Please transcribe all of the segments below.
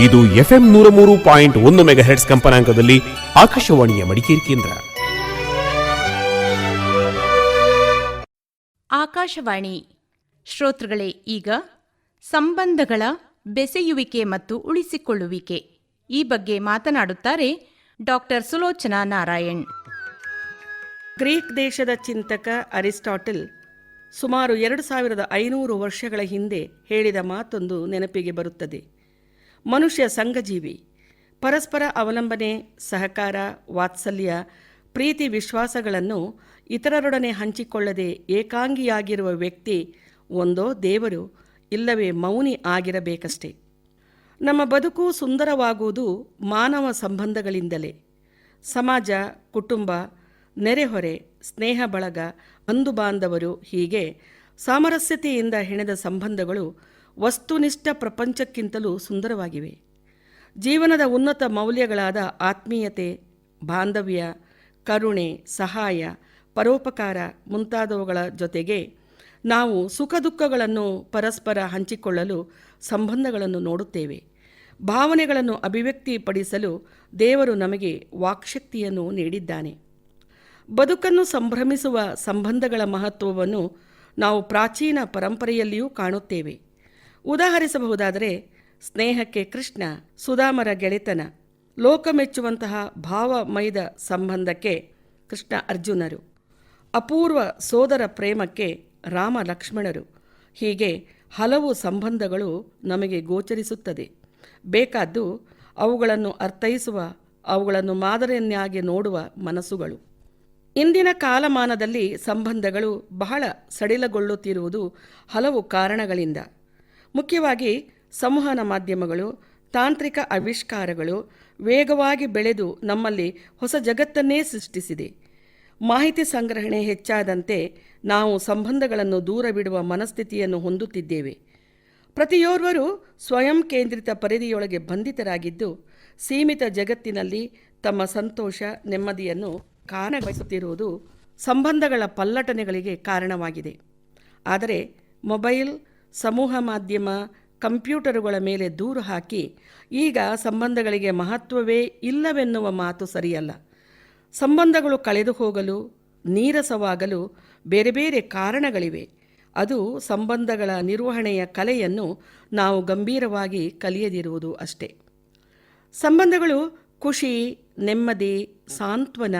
ಇದು ಎಫ್ಎಂ ನೂರ ಮೂರು ಪಾಯಿಂಟ್ ಒಂದು ಮೆಗಾಹೆಟ್ಸ್ ಕಂಪನಾಂಕದಲ್ಲಿ ಆಕಾಶವಾಣಿಯ ಮಡಿಕೇರಿ ಕೇಂದ್ರ. ಆಕಾಶವಾಣಿ ಶ್ರೋತೃಗಳೇ ಈಗ ಸಂಬಂಧಗಳ ಬೆಸೆಯುವಿಕೆ ಮತ್ತು ಉಳಿಸಿಕೊಳ್ಳುವಿಕೆ. ಈ ಬಗ್ಗೆ ಮಾತನಾಡುತ್ತಾರೆ ಡಾಕ್ಟರ್ ಸುಲೋಚನಾ ನಾರಾಯಣ್. ಗ್ರೀಕ್ ದೇಶದ ಚಿಂತಕ ಅರಿಸ್ಟಾಟಲ್ ಸುಮಾರು ಎರಡು ಸಾವಿರದ ಐನೂರು ವರ್ಷಗಳ ಹಿಂದೆ ಹೇಳಿದ ಮಾತೊಂದು ನೆನಪಿಗೆ ಬರುತ್ತದೆ. ಮನುಷ್ಯ ಸಂಘಜೀವಿ. ಪರಸ್ಪರ ಅವಲಂಬನೆ, ಸಹಕಾರ, ವಾತ್ಸಲ್ಯ, ಪ್ರೀತಿ, ವಿಶ್ವಾಸಗಳನ್ನು ಇತರರೊಡನೆ ಹಂಚಿಕೊಳ್ಳದೆ ಏಕಾಂಗಿಯಾಗಿರುವ ವ್ಯಕ್ತಿ ಒಂದೋ ದೇವರು ಇಲ್ಲವೇ ಮೌನಿ ಆಗಿರಬೇಕಷ್ಟೆ. ನಮ್ಮ ಬದುಕು ಸುಂದರವಾಗುವುದು ಮಾನವ ಸಂಬಂಧಗಳಿಂದಲೇ. ಸಮಾಜ, ಕುಟುಂಬ, ನೆರೆಹೊರೆ, ಸ್ನೇಹ ಬಳಗ, ಬಂಧು ಬಾಂಧವರು ಹೀಗೆ ಸಾಮರಸ್ಯತೆಯಿಂದ ಹೆಣೆದ ಸಂಬಂಧಗಳು ವಸ್ತುನಿಷ್ಠ ಪ್ರಪಂಚಕ್ಕಿಂತಲೂ ಸುಂದರವಾಗಿವೆ. ಜೀವನದ ಉನ್ನತ ಮೌಲ್ಯಗಳಾದ ಆತ್ಮೀಯತೆ, ಬಾಂಧವ್ಯ, ಕರುಣೆ, ಸಹಾಯ, ಪರೋಪಕಾರ ಮುಂತಾದವುಗಳ ಜೊತೆಗೆ ನಾವು ಸುಖ ದುಃಖಗಳನ್ನು ಪರಸ್ಪರ ಹಂಚಿಕೊಳ್ಳಲು ಸಂಬಂಧಗಳನ್ನು ನೋಡುತ್ತೇವೆ. ಭಾವನೆಗಳನ್ನು ಅಭಿವ್ಯಕ್ತಿಪಡಿಸಲು ದೇವರು ನಮಗೆ ವಾಕ್ಶಕ್ತಿಯನ್ನು ನೀಡಿದ್ದಾನೆ. ಬದುಕನ್ನು ಸಂಭ್ರಮಿಸುವ ಸಂಬಂಧಗಳ ಮಹತ್ವವನ್ನು ನಾವು ಪ್ರಾಚೀನ ಪರಂಪರೆಯಲ್ಲಿಯೂ ಕಾಣುತ್ತೇವೆ. ಉದಾಹರಿಸಬಹುದಾದರೆ, ಸ್ನೇಹಕ್ಕೆ ಕೃಷ್ಣ, ಸುಧಾಮರ ಗೆಳೆತನ, ಲೋಕಮೆಚ್ಚುವಂತಹ ಭಾವಮಯದ ಸಂಬಂಧಕ್ಕೆ ಕೃಷ್ಣ ಅರ್ಜುನರು, ಅಪೂರ್ವ ಸೋದರ ಪ್ರೇಮಕ್ಕೆ ರಾಮ ಲಕ್ಷ್ಮಣರು. ಹೀಗೆ ಹಲವು ಸಂಬಂಧಗಳು ನಮಗೆ ಗೋಚರಿಸುತ್ತದೆ. ಬೇಕಾದ್ದು ಅವುಗಳನ್ನು ಅರ್ಥೈಸುವ, ಅವುಗಳನ್ನು ಮಾದರಿಯನ್ನಾಗಿ ನೋಡುವ ಮನಸ್ಸುಗಳು. ಇಂದಿನ ಕಾಲಮಾನದಲ್ಲಿ ಸಂಬಂಧಗಳು ಬಹಳ ಸಡಿಲಗೊಳ್ಳುತ್ತಿರುವುದು ಹಲವು ಕಾರಣಗಳಿಂದ. ಮುಖ್ಯವಾಗಿ ಸಂವಹನ ಮಾಧ್ಯಮಗಳು, ತಾಂತ್ರಿಕ ಆವಿಷ್ಕಾರಗಳು ವೇಗವಾಗಿ ಬೆಳೆದು ನಮ್ಮಲ್ಲಿ ಹೊಸ ಜಗತ್ತನ್ನೇ ಸೃಷ್ಟಿಸಿದೆ. ಮಾಹಿತಿ ಸಂಗ್ರಹಣೆ ಹೆಚ್ಚಾದಂತೆ ನಾವು ಸಂಬಂಧಗಳನ್ನು ದೂರ ಬಿಡುವ ಮನಸ್ಥಿತಿಯನ್ನು ಹೊಂದುತ್ತಿದ್ದೇವೆ. ಪ್ರತಿಯೋರ್ವರು ಸ್ವಯಂ ಕೇಂದ್ರಿತ ಪರಿಧಿಯೊಳಗೆ ಬಂಧಿತರಾಗಿದ್ದು, ಸೀಮಿತ ಜಗತ್ತಿನಲ್ಲಿ ತಮ್ಮ ಸಂತೋಷ, ನೆಮ್ಮದಿಯನ್ನು ಕಾರಣಗೊಳಿಸುತ್ತಿರುವುದು ಸಂಬಂಧಗಳ ಪಲ್ಲಟನೆಗಳಿಗೆ ಕಾರಣವಾಗಿದೆ. ಆದರೆ, ಮೊಬೈಲ್ ಸಮೂಹ ಮಾಧ್ಯಮ, ಕಂಪ್ಯೂಟರುಗಳ ಮೇಲೆ ದೂರು ಹಾಕಿ, ಈಗ ಸಂಬಂಧಗಳಿಗೆ ಮಹತ್ವವೇ ಇಲ್ಲವೆನ್ನುವ ಮಾತು ಸರಿಯಲ್ಲ. ಸಂಬಂಧಗಳು ಕಳೆದು ಹೋಗಲು, ನೀರಸವಾಗಲು ಬೇರೆ ಬೇರೆ ಕಾರಣಗಳಿವೆ. ಅದು ಸಂಬಂಧಗಳ ನಿರ್ವಹಣೆಯ ಕಲೆಯನ್ನು ನಾವು ಗಂಭೀರವಾಗಿ ಕಲಿಯದಿರುವುದು ಅಷ್ಟೇ. ಸಂಬಂಧಗಳು ಖುಷಿ, ನೆಮ್ಮದಿ, ಸಾಂತ್ವನ,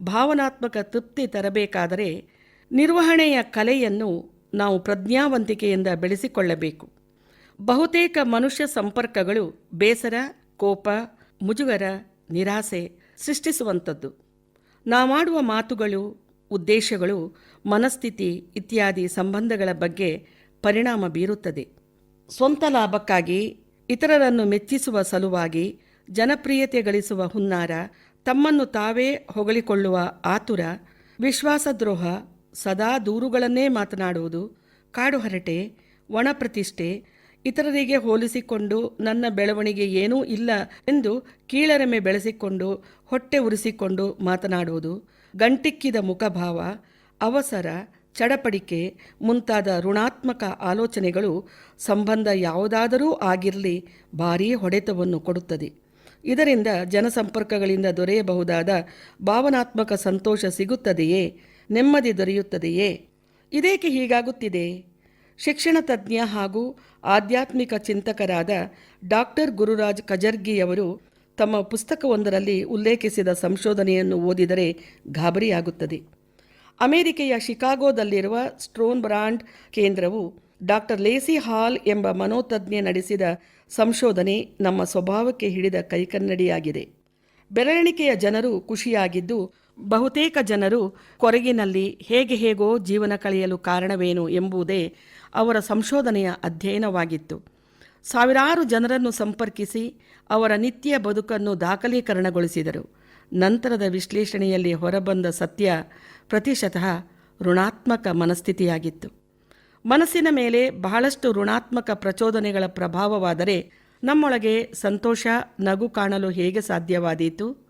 ಭಾವನಾತ್ಮಕ ತೃಪ್ತಿ ತರಬೇಕಾದರೆ ನಿರ್ವಹಣೆಯ ಕಲೆಯನ್ನು ನಾವು ಪ್ರಜ್ಞಾವಂತಿಕೆಯಿಂದ ಬೆಳೆಸಿಕೊಳ್ಳಬೇಕು. ಬಹುತೇಕ ಮನುಷ್ಯ ಸಂಪರ್ಕಗಳು ಬೇಸರ, ಕೋಪ, ಮುಜುಗರ, ನಿರಾಸೆ ಸೃಷ್ಟಿಸುವಂಥದ್ದು. ನಾವಾಡುವ ಮಾತುಗಳು, ಉದ್ದೇಶಗಳು, ಮನಸ್ಥಿತಿ ಇತ್ಯಾದಿ ಸಂಬಂಧಗಳ ಬಗ್ಗೆ ಪರಿಣಾಮ ಬೀರುತ್ತದೆ. ಸ್ವಂತ ಲಾಭಕ್ಕಾಗಿ, ಇತರರನ್ನು ಮೆಚ್ಚಿಸುವ ಸಲುವಾಗಿ, ಜನಪ್ರಿಯತೆ ಗಳಿಸುವ ಹುನ್ನಾರ, ತಮ್ಮನ್ನು ತಾವೇ ಹೊಗಳಿಕೊಳ್ಳುವ ಆತುರ, ವಿಶ್ವಾಸದ್ರೋಹ ಸದಾ ದೂರುಗಳನ್ನೇ ಮಾತನಾಡುವುದು ಕಾಡು ಹರಟೆ ಒಣಪ್ರತಿಷ್ಠೆ, ಇತರರಿಗೆ ಹೋಲಿಸಿಕೊಂಡು ನನ್ನ ಬೆಳವಣಿಗೆ ಏನೂ ಇಲ್ಲ ಎಂದು ಕೀಳರಮೆ ಬೆಳೆಸಿಕೊಂಡು, ಹೊಟ್ಟೆ ಉರಿಸಿಕೊಂಡು ಮಾತನಾಡುವುದು, ಗಂಟಿಕ್ಕಿದ ಮುಖಭಾವ, ಅವಸರ, ಚಡಪಡಿಕೆ ಮುಂತಾದ ಋಣಾತ್ಮಕ ಆಲೋಚನೆಗಳು ಸಂಬಂಧ ಯಾವುದಾದರೂ ಆಗಿರಲಿ ಭಾರೀ ಹೊಡೆತವನ್ನು ಕೊಡುತ್ತದೆ. ಇದರಿಂದ ಜನಸಂಪರ್ಕಗಳಿಂದ ದೊರೆಯಬಹುದಾದ ಭಾವನಾತ್ಮಕ ಸಂತೋಷ ಸಿಗುತ್ತದೆಯೇ? ನೆಮ್ಮದಿ ದೊರೆಯುತ್ತದೆಯೇ? ಇದೇಕೆ ಹೀಗಾಗುತ್ತಿದೆ? ಶಿಕ್ಷಣ ತಜ್ಞ ಹಾಗೂ ಆಧ್ಯಾತ್ಮಿಕ ಚಿಂತಕರಾದ ಡಾಕ್ಟರ್ ಗುರುರಾಜ್ ಕಜರ್ಗಿಯವರು ತಮ್ಮ ಪುಸ್ತಕವೊಂದರಲ್ಲಿ ಉಲ್ಲೇಖಿಸಿದ ಸಂಶೋಧನೆಯನ್ನು ಓದಿದರೆ ಗಾಬರಿಯಾಗುತ್ತದೆ. ಅಮೆರಿಕೆಯ ಶಿಕಾಗೋದಲ್ಲಿರುವ ಸ್ಟ್ರೋನ್ ಬ್ರಾಂಡ್ ಕೇಂದ್ರವು ಡಾಕ್ಟರ್ ಲೇಸಿ ಹಾಲ್ ಎಂಬ ಮನೋತಜ್ಞೆ ನಡೆಸಿದ ಸಂಶೋಧನೆ ನಮ್ಮ ಸ್ವಭಾವಕ್ಕೆ ಹಿಡಿದ ಕೈಕನ್ನಡಿಯಾಗಿದೆ. ಬೆರಳೆಣಿಕೆಯ ಜನರು ಖುಷಿಯಾಗಿದ್ದು ಬಹುತೇಕ ಜನರು ಕೊರಗಿನಲ್ಲಿ ಹೇಗೆ ಹೇಗೋ ಜೀವನ ಕಳೆಯಲು ಕಾರಣವೇನು ಎಂಬುದೇ ಅವರ ಸಂಶೋಧನೆಯ ಅಧ್ಯಯನವಾಗಿತ್ತು. ಸಾವಿರಾರು ಜನರನ್ನು ಸಂಪರ್ಕಿಸಿ ಅವರ ನಿತ್ಯ ಬದುಕನ್ನು ದಾಖಲೀಕರಣಗೊಳಿಸಿದರು. ನಂತರದ ವಿಶ್ಲೇಷಣೆಯಲ್ಲಿ ಹೊರಬಂದ ಸತ್ಯ ಪ್ರತಿಶತಃ ಋಣಾತ್ಮಕ ಮನಸ್ಥಿತಿಯಾಗಿತ್ತು. ಮನಸ್ಸಿನ ಮೇಲೆ ಬಹಳಷ್ಟು ಋಣಾತ್ಮಕ ಪ್ರಚೋದನೆಗಳ ಪ್ರಭಾವವಾದರೆ ನಮ್ಮೊಳಗೆ ಸಂತೋಷ, ನಗು ಕಾಣಲು ಹೇಗೆ ಸಾಧ್ಯವಾದೀತು?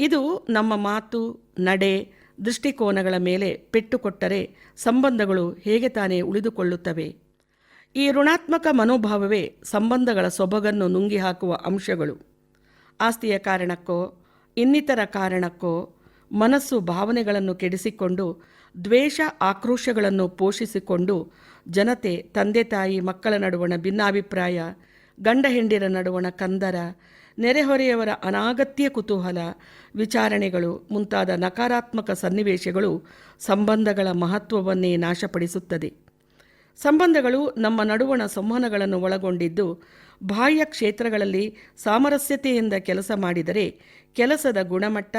ಇದು ನಮ್ಮ ಮಾತು, ನಡೆ, ದೃಷ್ಟಿಕೋನಗಳ ಮೇಲೆ ಪೆಟ್ಟು ಕೊಟ್ಟರೆ ಸಂಬಂಧಗಳು ಹೇಗೆ ತಾನೇ ಉಳಿದುಕೊಳ್ಳುತ್ತವೆ? ಈ ಋಣಾತ್ಮಕ ಮನೋಭಾವವೇ ಸಂಬಂಧಗಳ ಸೊಬಗನ್ನು ನುಂಗಿ ಹಾಕುವ ಅಂಶಗಳು. ಆಸ್ತಿಯ ಕಾರಣಕ್ಕೋ, ಇನ್ನಿತರ ಕಾರಣಕ್ಕೋ, ಮನಸ್ಸು ಭಾವನೆಗಳನ್ನು ಕೆಡಿಸಿಕೊಂಡು, ದ್ವೇಷ ಆಕ್ರೋಶಗಳನ್ನು ಪೋಷಿಸಿಕೊಂಡು, ಜನತೆ, ತಂದೆ ತಾಯಿ, ಮಕ್ಕಳ ನಡುವಣ ಭಿನ್ನಾಭಿಪ್ರಾಯ, ಗಂಡ ಹೆಂಡಿರ ನಡುವಣ ಕಂದರ ನೆರೆಹೊರೆಯವರ ಅನಾಗತ್ಯ ಕುತೂಹಲ, ವಿಚಾರಣೆಗಳು, ಮುಂತಾದ ನಕಾರಾತ್ಮಕ ಸನ್ನಿವೇಶಗಳು ಸಂಬಂಧಗಳ ಮಹತ್ವವನ್ನೇ ನಾಶಪಡಿಸುತ್ತದೆ. ಸಂಬಂಧಗಳು ನಮ್ಮ ನಡುವಣ ಸಂವಹನಗಳನ್ನು ಒಳಗೊಂಡಿದ್ದು, ಬಾಹ್ಯ ಕ್ಷೇತ್ರಗಳಲ್ಲಿ ಸಾಮರಸ್ಯತೆಯಿಂದ ಕೆಲಸ ಮಾಡಿದರೆ ಕೆಲಸದ ಗುಣಮಟ್ಟ,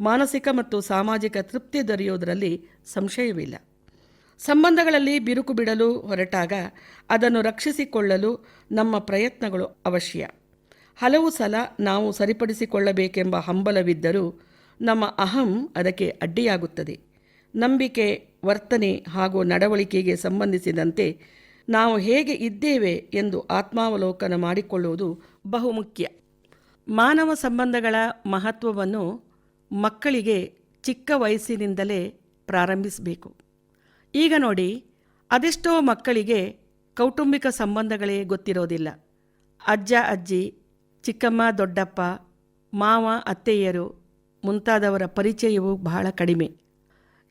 ಮಾನಸಿಕ ಮತ್ತು ಸಾಮಾಜಿಕ ತೃಪ್ತಿ ದೊರೆಯುವುದರಲ್ಲಿ ಸಂಶಯವಿಲ್ಲ. ಸಂಬಂಧಗಳಲ್ಲಿ ಬಿರುಕು ಬಿಡಲು ಹೊರಟಾಗ ಅದನ್ನು ರಕ್ಷಿಸಿಕೊಳ್ಳಲು ನಮ್ಮ ಪ್ರಯತ್ನಗಳು ಅವಶ್ಯ. ಹಲವು ಸಲ ನಾವು ಸರಿಪಡಿಸಿಕೊಳ್ಳಬೇಕೆಂಬ ಹಂಬಲವಿದ್ದರೂ ನಮ್ಮ ಅಹಂ ಅದಕ್ಕೆ ಅಡ್ಡಿಯಾಗುತ್ತದೆ. ನಂಬಿಕೆ, ವರ್ತನೆ ಹಾಗೂ ನಡವಳಿಕೆಗೆ ಸಂಬಂಧಿಸಿದಂತೆ ನಾವು ಹೇಗೆ ಇದ್ದೇವೆ ಎಂದು ಆತ್ಮಾವಲೋಕನ ಮಾಡಿಕೊಳ್ಳುವುದು ಬಹುಮುಖ್ಯ. ಮಾನವ ಸಂಬಂಧಗಳ ಮಹತ್ವವನ್ನು ಮಕ್ಕಳಿಗೆ ಚಿಕ್ಕ ವಯಸ್ಸಿನಿಂದಲೇ ಪ್ರಾರಂಭಿಸಬೇಕು. ಈಗ ನೋಡಿ, ಅದೆಷ್ಟೋ ಮಕ್ಕಳಿಗೆ ಕೌಟುಂಬಿಕ ಸಂಬಂಧಗಳೇ ಗೊತ್ತಿರೋದಿಲ್ಲ. ಅಜ್ಜ, ಅಜ್ಜಿ ಚಿಕ್ಕಮ್ಮ, ದೊಡ್ಡಪ್ಪ, ಮಾವ, ಅತ್ತೆಯರು ಮುಂತಾದವರ ಪರಿಚಯವು ಬಹಳ ಕಡಿಮೆ.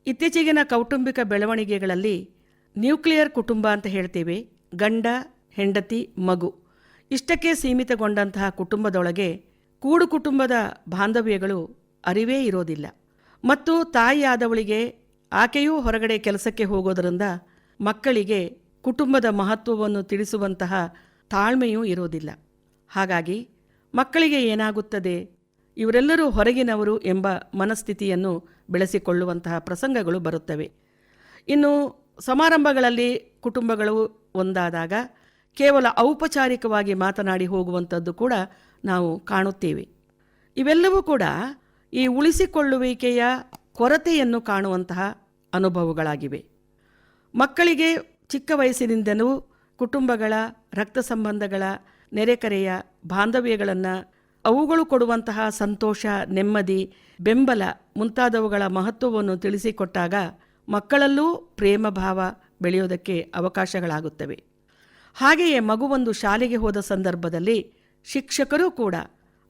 ಇತ್ತೀಚೆಗಿನ ಕೌಟುಂಬಿಕ ಬೆಳವಣಿಗೆಗಳಲ್ಲಿ ನ್ಯೂಕ್ಲಿಯರ್ ಕುಟುಂಬ ಅಂತ ಹೇಳ್ತೇವೆ, ಗಂಡ, ಹೆಂಡತಿ, ಮಗು. ಇಷ್ಟಕ್ಕೆ ಸೀಮಿತಗೊಂಡಂತಹ ಕುಟುಂಬದೊಳಗೆ ಕೂಡು ಕುಟುಂಬದ ಬಾಂಧವ್ಯಗಳು ಅರಿವೇ ಇರೋದಿಲ್ಲ. ಮತ್ತು ತಾಯಿಯಾದವಳಿಗೆ ಆಕೆಯೂ ಹೊರಗಡೆ ಕೆಲಸಕ್ಕೆ ಹೋಗೋದರಿಂದ ಮಕ್ಕಳಿಗೆ ಕುಟುಂಬದ ಮಹತ್ವವನ್ನು ತಿಳಿಸುವಂತಹ ತಾಳ್ಮೆಯೂ ಇರೋದಿಲ್ಲ. ಹಾಗಾಗಿ ಮಕ್ಕಳಿಗೆ ಏನಾಗುತ್ತದೆ? ಇವರೆಲ್ಲರೂ ಹೊರಗಿನವರು ಎಂಬ ಮನಸ್ಥಿತಿಯನ್ನು ಬೆಳೆಸಿಕೊಳ್ಳುವಂತಹ ಪ್ರಸಂಗಗಳು ಬರುತ್ತವೆ. ಇನ್ನು ಸಮಾರಂಭಗಳಲ್ಲಿ ಕುಟುಂಬಗಳು ಒಂದಾದಾಗ ಕೇವಲ ಔಪಚಾರಿಕವಾಗಿ ಮಾತನಾಡಿ ಹೋಗುವಂಥದ್ದು ಕೂಡ ನಾವು ಕಾಣುತ್ತೇವೆ. ಇವೆಲ್ಲವೂ ಕೂಡ ಈ ಉಳಿಸಿಕೊಳ್ಳುವಿಕೆಯ ಕೊರತೆಯನ್ನು ಕಾಣುವಂತಹ ಅನುಭವಗಳಾಗಿವೆ. ಮಕ್ಕಳಿಗೆ ಚಿಕ್ಕ ವಯಸ್ಸಿನಿಂದಲೂ ಕುಟುಂಬಗಳ ರಕ್ತ ಸಂಬಂಧಗಳ ನೆರೆಕರೆಯ ಬಾಂಧವ್ಯಗಳನ್ನು, ಅವುಗಳು ಕೊಡುವಂತಹ ಸಂತೋಷ, ನೆಮ್ಮದಿ, ಬೆಂಬಲ ಮುಂತಾದವುಗಳ ಮಹತ್ವವನ್ನು ತಿಳಿಸಿಕೊಟ್ಟಾಗ ಮಕ್ಕಳಲ್ಲೂ ಪ್ರೇಮ ಭಾವ ಬೆಳೆಯೋದಕ್ಕೆ ಅವಕಾಶಗಳಾಗುತ್ತವೆ. ಹಾಗೆಯೇ ಮಗುವೊಂದು ಶಾಲೆಗೆ ಹೋದ ಸಂದರ್ಭದಲ್ಲಿ ಶಿಕ್ಷಕರೂ ಕೂಡ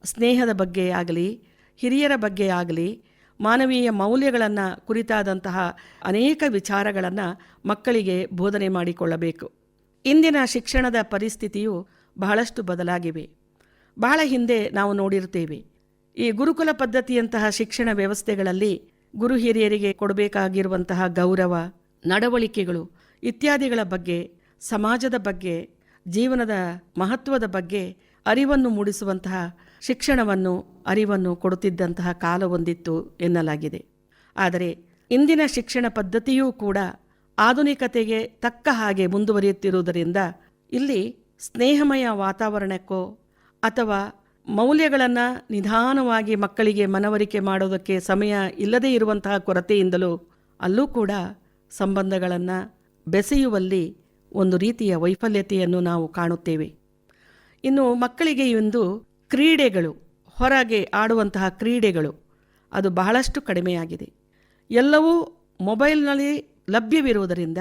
ಸ್ನೇಹದ ಬಗ್ಗೆ ಆಗಲಿ, ಹಿರಿಯರ ಬಗ್ಗೆ ಆಗಲಿ, ಮಾನವೀಯ ಮೌಲ್ಯಗಳನ್ನು ಕುರಿತಾದಂತಹ ಅನೇಕ ವಿಚಾರಗಳನ್ನು ಮಕ್ಕಳಿಗೆ ಬೋಧನೆ ಮಾಡಿಕೊಳ್ಳಬೇಕು. ಇಂದಿನ ಶಿಕ್ಷಣದ ಪರಿಸ್ಥಿತಿಯು ಬಹಳಷ್ಟು ಬದಲಾಗಿವೆ. ಬಹಳ ಹಿಂದೆ ನಾವು ನೋಡಿರುತ್ತೇವೆ. ಈ ಗುರುಕುಲ ಪದ್ಧತಿಯಂತಹ ಶಿಕ್ಷಣ ವ್ಯವಸ್ಥೆಗಳಲ್ಲಿ ಗುರು ಹಿರಿಯರಿಗೆ ಕೊಡಬೇಕಾಗಿರುವಂತಹ ಗೌರವ, ನಡವಳಿಕೆಗಳು ಇತ್ಯಾದಿಗಳ ಬಗ್ಗೆ, ಸಮಾಜದ ಬಗ್ಗೆ, ಜೀವನದ ಮಹತ್ವದ ಬಗ್ಗೆ ಅರಿವನ್ನು ಮೂಡಿಸುವಂತಹ ಶಿಕ್ಷಣವನ್ನು, ಅರಿವನ್ನು ಕೊಡುತ್ತಿದ್ದಂತಹ ಕಾಲವೊಂದಿತ್ತು ಎನ್ನಲಾಗಿದೆ. ಆದರೆ ಇಂದಿನ ಶಿಕ್ಷಣ ಪದ್ಧತಿಯೂ ಕೂಡ ಆಧುನಿಕತೆಗೆ ತಕ್ಕ ಹಾಗೆ ಮುಂದುವರಿಯುತ್ತಿರುವುದರಿಂದ ಇಲ್ಲಿ ಸ್ನೇಹಮಯ ವಾತಾವರಣಕ್ಕೋ ಅಥವಾ ಮೌಲ್ಯಗಳನ್ನು ನಿಧಾನವಾಗಿ ಮಕ್ಕಳಿಗೆ ಮನವರಿಕೆ ಮಾಡೋದಕ್ಕೆ ಸಮಯ ಇಲ್ಲದೇ ಇರುವಂತಹ ಕೊರತೆಯಿಂದಲೂ ಅಲ್ಲೂ ಕೂಡ ಸಂಬಂಧಗಳನ್ನು ಬೆಸೆಯುವಲ್ಲಿ ಒಂದು ರೀತಿಯ ವೈಫಲ್ಯತೆಯನ್ನು ನಾವು ಕಾಣುತ್ತೇವೆ. ಇನ್ನು ಮಕ್ಕಳಿಗೆ ಇಂದು ಕ್ರೀಡೆಗಳು, ಹೊರಗೆ ಆಡುವಂತಹ ಕ್ರೀಡೆಗಳು ಅದು ಬಹಳಷ್ಟು ಕಡಿಮೆಯಾಗಿದೆ. ಎಲ್ಲವೂ ಮೊಬೈಲ್ನಲ್ಲಿ ಲಭ್ಯವಿರುವುದರಿಂದ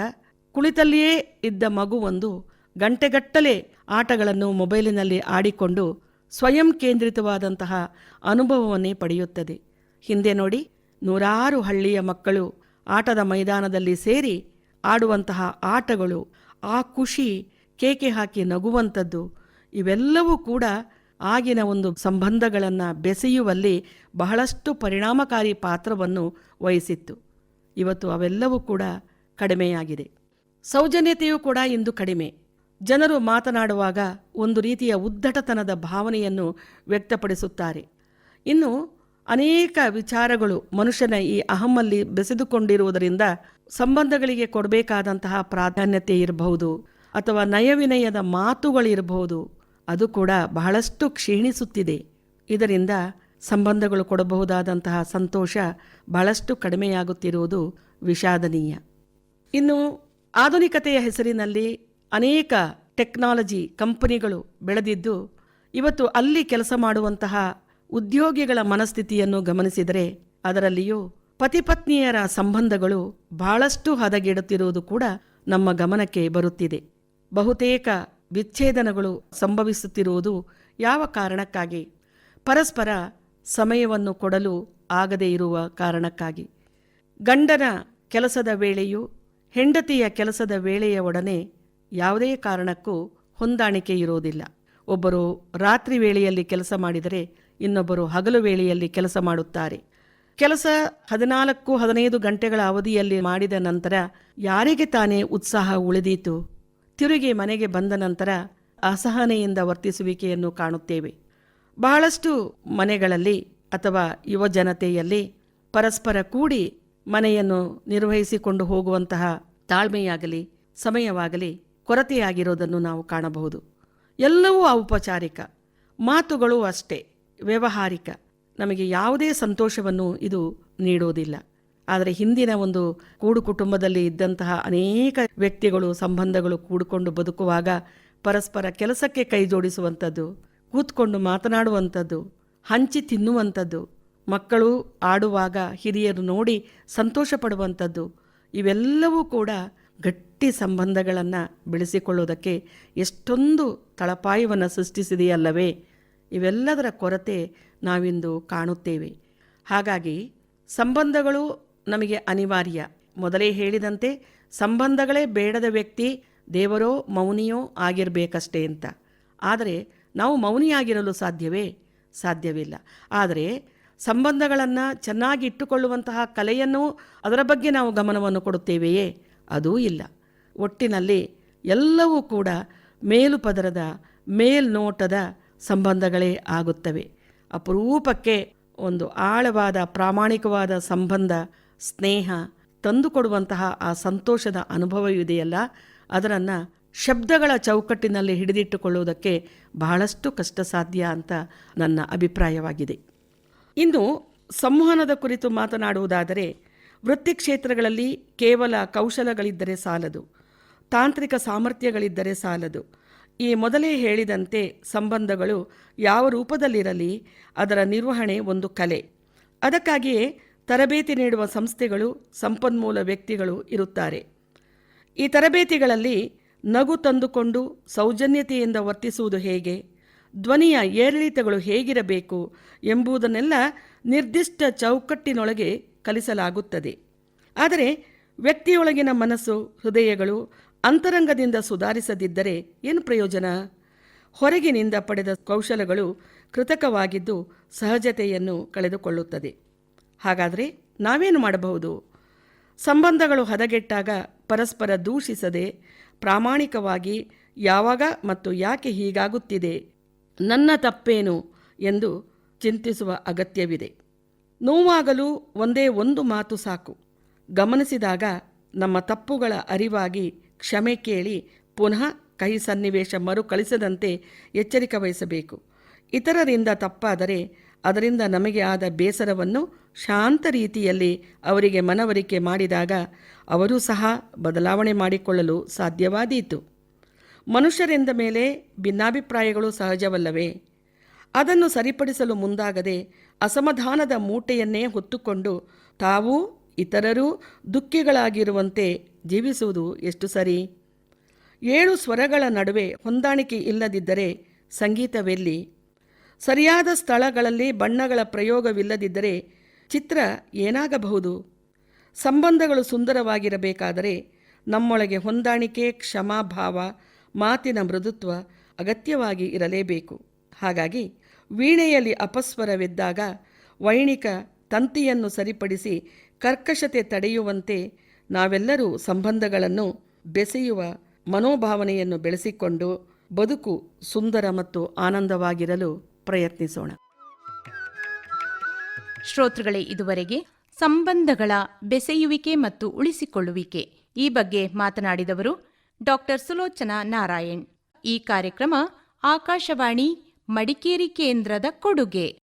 ಕುಳಿತಲ್ಲಿಯೇ ಇದ್ದ ಮಗುವೊಂದು ಗಂಟೆಗಟ್ಟಲೆ ಆಟಗಳನ್ನು ಮೊಬೈಲಿನಲ್ಲಿ ಆಡಿಕೊಂಡು ಸ್ವಯಂ ಕೇಂದ್ರಿತವಾದಂತಹ ಅನುಭವವನ್ನೇ ಪಡೆಯುತ್ತದೆ. ಹಿಂದೆ ನೋಡಿ ನೂರಾರು ಹಳ್ಳಿಯ ಮಕ್ಕಳು ಆಟದ ಮೈದಾನದಲ್ಲಿ ಸೇರಿ ಆಡುವಂತಹ ಆಟಗಳು, ಆ ಖುಷಿ ಕೇಕೆ ಹಾಕಿ ನಗುವಂಥದ್ದು, ಇವೆಲ್ಲವೂ ಕೂಡ ಆಗಿನ ಒಂದು ಸಂಬಂಧಗಳನ್ನು ಬೆಸೆಯುವಲ್ಲಿ ಬಹಳಷ್ಟು ಪರಿಣಾಮಕಾರಿ ಪಾತ್ರವನ್ನು ವಹಿಸಿತ್ತು. ಇವತ್ತು ಅವೆಲ್ಲವೂ ಕೂಡ ಕಡಿಮೆಯಾಗಿದೆ. ಸೌಜನ್ಯತೆಯೂ ಕೂಡ ಇಂದು ಕಡಿಮೆ. ಜನರು ಮಾತನಾಡುವಾಗ ಒಂದು ರೀತಿಯ ಉದ್ದಟತನದ ಭಾವನೆಯನ್ನು ವ್ಯಕ್ತಪಡಿಸುತ್ತಾರೆ. ಇನ್ನು ಅನೇಕ ವಿಚಾರಗಳು ಮನುಷ್ಯನ ಈ ಅಹಮ್ಮಲ್ಲಿ ಬೆಸೆದುಕೊಂಡಿರುವುದರಿಂದ ಸಂಬಂಧಗಳಿಗೆ ಕೊಡಬೇಕಾದಂತಹ ಪ್ರಾಧಾನ್ಯತೆ ಇರಬಹುದು ಅಥವಾ ನಯವಿನಯದ ಮಾತುಗಳಿರಬಹುದು. ಅದು ಕೂಡ ಬಹಳಷ್ಟು ಕ್ಷೀಣಿಸುತ್ತಿದೆ. ಇದರಿಂದ ಸಂಬಂಧಗಳು ಕೊಡಬಹುದಾದಂತಹ ಸಂತೋಷ ಬಹಳಷ್ಟು ಕಡಿಮೆಯಾಗುತ್ತಿರುವುದು ವಿಷಾದನೀಯ. ಇನ್ನು ಆಧುನಿಕತೆಯ ಹೆಸರಿನಲ್ಲಿ ಅನೇಕ ಟೆಕ್ನಾಲಜಿ ಕಂಪನಿಗಳು ಬೆಳೆದಿದ್ದು, ಇವತ್ತು ಅಲ್ಲಿ ಕೆಲಸ ಮಾಡುವಂತಹ ಉದ್ಯೋಗಿಗಳ ಮನಸ್ಥಿತಿಯನ್ನು ಗಮನಿಸಿದರೆ ಅದರಲ್ಲಿಯೂ ಪತಿಪತ್ನಿಯರ ಸಂಬಂಧಗಳು ಬಹಳಷ್ಟು ಹದಗೆಡುತ್ತಿರುವುದು ಕೂಡ ನಮ್ಮ ಗಮನಕ್ಕೆ ಬರುತ್ತಿದೆ. ಬಹುತೇಕ ವಿಚ್ಛೇದನಗಳು ಸಂಭವಿಸುತ್ತಿರುವುದು ಯಾವ ಕಾರಣಕ್ಕಾಗಿ? ಪರಸ್ಪರ ಸಮಯವನ್ನು ಕೊಡಲು ಆಗದೇ ಇರುವ ಕಾರಣಕ್ಕಾಗಿ. ಗಂಡನ ಕೆಲಸದ ವೇಳೆಯು ಹೆಂಡತಿಯ ಕೆಲಸದ ವೇಳೆಯ ಒಡನೆ ಯಾವುದೇ ಕಾರಣಕ್ಕೂ ಹೊಂದಾಣಿಕೆ ಇರೋದಿಲ್ಲ. ಒಬ್ಬರು ರಾತ್ರಿ ವೇಳೆಯಲ್ಲಿ ಕೆಲಸ ಮಾಡಿದರೆ ಇನ್ನೊಬ್ಬರು ಹಗಲು ವೇಳೆಯಲ್ಲಿ ಕೆಲಸ ಮಾಡುತ್ತಾರೆ. ಕೆಲಸ ಹದಿನಾಲ್ಕು, ಹದಿನೈದು ಗಂಟೆಗಳ ಅವಧಿಯಲ್ಲಿ ಮಾಡಿದ ನಂತರ ಯಾರಿಗೆ ತಾನೇ ಉತ್ಸಾಹ ಉಳಿದೀತು? ತಿರುಗಿ ಮನೆಗೆ ಬಂದ ನಂತರ ಅಸಹನೆಯಿಂದ ವರ್ತಿಸುವಿಕೆಯನ್ನು ಕಾಣುತ್ತೇವೆ. ಬಹಳಷ್ಟು ಮನೆಗಳಲ್ಲಿ ಅಥವಾ ಯುವ ಜನತೆಯಲ್ಲಿ ಪರಸ್ಪರ ಕೂಡಿ ಮನೆಯನ್ನು ನಿರ್ವಹಿಸಿಕೊಂಡು ಹೋಗುವಂತಹ ತಾಳ್ಮೆಯಾಗಲಿ, ಸಮಯವಾಗಲಿ ಕೊರತೆಯಾಗಿರೋದನ್ನು ನಾವು ಕಾಣಬಹುದು. ಎಲ್ಲವೂ ಔಪಚಾರಿಕ, ಮಾತುಗಳು ಅಷ್ಟೇ, ವ್ಯವಹಾರಿಕ. ನಮಗೆ ಯಾವುದೇ ಸಂತೋಷವನ್ನು ಇದು ನೀಡೋದಿಲ್ಲ. ಆದರೆ ಹಿಂದಿನ ಒಂದು ಕೂಡು ಕುಟುಂಬದಲ್ಲಿ ಇದ್ದಂತಹ ಅನೇಕ ವ್ಯಕ್ತಿಗಳು, ಸಂಬಂಧಗಳು ಕೂಡಿಕೊಂಡು ಬದುಕುವಾಗ ಪರಸ್ಪರ ಕೆಲಸಕ್ಕೆ ಕೈ ಜೋಡಿಸುವಂಥದ್ದು, ಕೂತ್ಕೊಂಡು ಮಾತನಾಡುವಂಥದ್ದು, ಹಂಚಿ ತಿನ್ನುವಂಥದ್ದು, ಮಕ್ಕಳು ಆಡುವಾಗ ಹಿರಿಯರು ನೋಡಿ ಸಂತೋಷ ಪಡುವಂಥದ್ದು, ಇವೆಲ್ಲವೂ ಕೂಡ ಗಟ್ಟಿ ಸಂಬಂಧಗಳನ್ನು ಬೆಳೆಸಿಕೊಳ್ಳುವುದಕ್ಕೆ ಎಷ್ಟೊಂದು ತಳಪಾಯವನ್ನು ಸೃಷ್ಟಿಸಿದೆಯಲ್ಲವೇ? ಇವೆಲ್ಲದರ ಕೊರತೆ ನಾವಿಂದು ಕಾಣುತ್ತೇವೆ. ಹಾಗಾಗಿ ಸಂಬಂಧಗಳು ನಮಗೆ ಅನಿವಾರ್ಯ. ಮೊದಲೇ ಹೇಳಿದಂತೆ ಸಂಬಂಧಗಳೇ ಬೇಡದ ವ್ಯಕ್ತಿ ದೇವರೋ ಮೌನಿಯೋ ಆಗಿರಬೇಕಷ್ಟೇ ಅಂತ. ಆದರೆ ನಾವು ಮೌನಿಯಾಗಿರಲು ಸಾಧ್ಯವೇ? ಸಾಧ್ಯವಿಲ್ಲ. ಆದರೆ ಸಂಬಂಧಗಳನ್ನು ಚೆನ್ನಾಗಿ ಇಟ್ಟುಕೊಳ್ಳುವಂತಹ ಕಲೆಯನ್ನು ಅದರ ಬಗ್ಗೆ ನಾವು ಗಮನವನ್ನು ಕೊಡುತ್ತೇವೆಯೇ? ಅದೂ ಇಲ್ಲ. ಒಟ್ಟಿನಲ್ಲಿ ಎಲ್ಲವೂ ಕೂಡ ಮೇಲುಪದರದ ಮೇಲ್ನೋಟದ ಸಂಬಂಧಗಳೇ ಆಗುತ್ತವೆ. ಅಪರೂಪಕ್ಕೆ ಒಂದು ಆಳವಾದ ಪ್ರಾಮಾಣಿಕವಾದ ಸಂಬಂಧ, ಸ್ನೇಹ ತಂದುಕೊಡುವಂತಹ ಆ ಸಂತೋಷದ ಅನುಭವವಿದೆಯಲ್ಲ ಅದರನ್ನು ಶಬ್ದಗಳ ಚೌಕಟ್ಟಿನಲ್ಲಿ ಹಿಡಿದಿಟ್ಟುಕೊಳ್ಳುವುದಕ್ಕೆ ಬಹಳಷ್ಟು ಕಷ್ಟ ಸಾಧ್ಯ ಅಂತ ನನ್ನ ಅಭಿಪ್ರಾಯವಾಗಿದೆ. ಇನ್ನು ಸಂವಹನದ ಕುರಿತು ಮಾತನಾಡುವುದಾದರೆ ವೃತ್ತಿ ಕ್ಷೇತ್ರಗಳಲ್ಲಿ ಕೇವಲ ಕೌಶಲಗಳಿದ್ದರೆ ಸಾಲದು, ತಾಂತ್ರಿಕ ಸಾಮರ್ಥ್ಯಗಳಿದ್ದರೆ ಸಾಲದು. ಈ ಮೊದಲೇ ಹೇಳಿದಂತೆ ಸಂಬಂಧಗಳು ಯಾವ ರೂಪದಲ್ಲಿರಲಿ, ಅದರ ನಿರ್ವಹಣೆ ಒಂದು ಕಲೆ. ಅದಕ್ಕಾಗಿಯೇ ತರಬೇತಿ ನೀಡುವ ಸಂಸ್ಥೆಗಳು ಸಂಪನ್ಮೂಲ ವ್ಯಕ್ತಿಗಳು ಇರುತ್ತಾರೆ. ಈ ತರಬೇತಿಗಳಲ್ಲಿ ನಗು ತಂದುಕೊಂಡು ಸೌಜನ್ಯತೆಯಿಂದ ವರ್ತಿಸುವುದು ಹೇಗೆ, ಧ್ವನಿಯ ಏರಿಳಿತಗಳು ಹೇಗಿರಬೇಕು ಎಂಬುದನ್ನೆಲ್ಲ ನಿರ್ದಿಷ್ಟ ಚೌಕಟ್ಟಿನೊಳಗೆ ಕಲಿಸಲಾಗುತ್ತದೆ. ಆದರೆ ವ್ಯಕ್ತಿಯೊಳಗಿನ ಮನಸ್ಸು, ಹೃದಯಗಳು ಅಂತರಂಗದಿಂದ ಸುಧಾರಿಸದಿದ್ದರೆ ಏನು ಪ್ರಯೋಜನ? ಹೊರಗಿನಿಂದ ಪಡೆದ ಕೌಶಲಗಳು ಕೃತಕವಾಗಿದ್ದು ಸಹಜತೆಯನ್ನು ಕಳೆದುಕೊಳ್ಳುತ್ತದೆ. ಹಾಗಾದರೆ ನಾವೇನು ಮಾಡಬಹುದು? ಸಂಬಂಧಗಳು ಹದಗೆಟ್ಟಾಗ ಪರಸ್ಪರ ದೂಷಿಸದೆ ಪ್ರಾಮಾಣಿಕವಾಗಿ ಯಾವಾಗ ಮತ್ತು ಯಾಕೆ ಹೀಗಾಗುತ್ತಿದೆ, ನನ್ನ ತಪ್ಪೇನು ಎಂದು ಚಿಂತಿಸುವ ಅಗತ್ಯವಿದೆ. ನೋವಾಗಲು ಒಂದೇ ಒಂದು ಮಾತು ಸಾಕು. ಗಮನಿಸಿದಾಗ ನಮ್ಮ ತಪ್ಪುಗಳ ಅರಿವಾಗಿ ಕ್ಷಮೆ ಕೇಳಿ ಪುನಃ ಕಹಿ ಸನ್ನಿವೇಶ ಮರುಕಳಿಸದಂತೆ ಎಚ್ಚರಿಕೆ ವಹಿಸಬೇಕು. ಇತರರಿಂದ ತಪ್ಪಾದರೆ ಅದರಿಂದ ನಮಗೆ ಆದ ಬೇಸರವನ್ನು ಶಾಂತ ರೀತಿಯಲ್ಲಿ ಅವರಿಗೆ ಮನವರಿಕೆ ಮಾಡಿದಾಗ ಅವರೂ ಸಹ ಬದಲಾವಣೆ ಮಾಡಿಕೊಳ್ಳಲು ಸಾಧ್ಯವಾದೀತು. ಮನುಷ್ಯರೆಂದ ಮೇಲೆ ಭಿನ್ನಾಭಿಪ್ರಾಯಗಳು ಸಹಜವಲ್ಲವೇ? ಅದನ್ನು ಸರಿಪಡಿಸಲು ಮುಂದಾಗದೆ ಅಸಮಾಧಾನದ ಮೂಟೆಯನ್ನೇ ಹೊತ್ತುಕೊಂಡು ತಾವೂ ಇತರರೂ ದುಃಖಿಗಳಾಗಿರುವಂತೆ ಜೀವಿಸುವುದು ಎಷ್ಟು ಸರಿ? ಏಳು ಸ್ವರಗಳ ನಡುವೆ ಹೊಂದಾಣಿಕೆ ಇಲ್ಲದಿದ್ದರೆ ಸಂಗೀತವೆಲ್ಲಿ ಸರಿಯಾದ ಸ್ಥಳಗಳಲ್ಲಿ ಬಣ್ಣಗಳ ಪ್ರಯೋಗವಿಲ್ಲದಿದ್ದರೆ ಚಿತ್ರ ಏನಾಗಬಹುದು? ಸಂಬಂಧಗಳು ಸುಂದರವಾಗಿರಬೇಕಾದರೆ ನಮ್ಮೊಳಗೆ ಹೊಂದಾಣಿಕೆ, ಕ್ಷಮಾಭಾವ, ಮಾತಿನ ಮೃದುತ್ವ ಅಗತ್ಯವಾಗಿ ಇರಲೇಬೇಕು. ಹಾಗಾಗಿ ವೀಣೆಯಲ್ಲಿ ಅಪಸ್ವರವಿದ್ದಾಗ ವೈಣಿಕ ತಂತಿಯನ್ನು ಸರಿಪಡಿಸಿ ಕರ್ಕಶತೆ ತಡೆಯುವಂತೆ ನಾವೆಲ್ಲರೂ ಸಂಬಂಧಗಳನ್ನು ಬೆಸೆಯುವ ಮನೋಭಾವನೆಯನ್ನು ಬೆಳೆಸಿಕೊಂಡು ಬದುಕು ಸುಂದರ ಮತ್ತು ಆನಂದವಾಗಿರಲು ಪ್ರಯತ್ನಿಸೋಣ. ಶ್ರೋತೃಗಳೇ, ಇದುವರೆಗೆ ಸಂಬಂಧಗಳ ಬೆಸೆಯುವಿಕೆ ಮತ್ತು ಉಳಿಸಿಕೊಳ್ಳುವಿಕೆ ಈ ಬಗ್ಗೆ ಮಾತನಾಡಿದವರು ಡಾಕ್ಟರ್ ಸುಲೋಚನಾ ನಾರಾಯಣ್. ಈ ಕಾರ್ಯಕ್ರಮ ಆಕಾಶವಾಣಿ ಮಡಿಕೇರಿ ಕೇಂದ್ರದ ಕೊಡುಗೆ.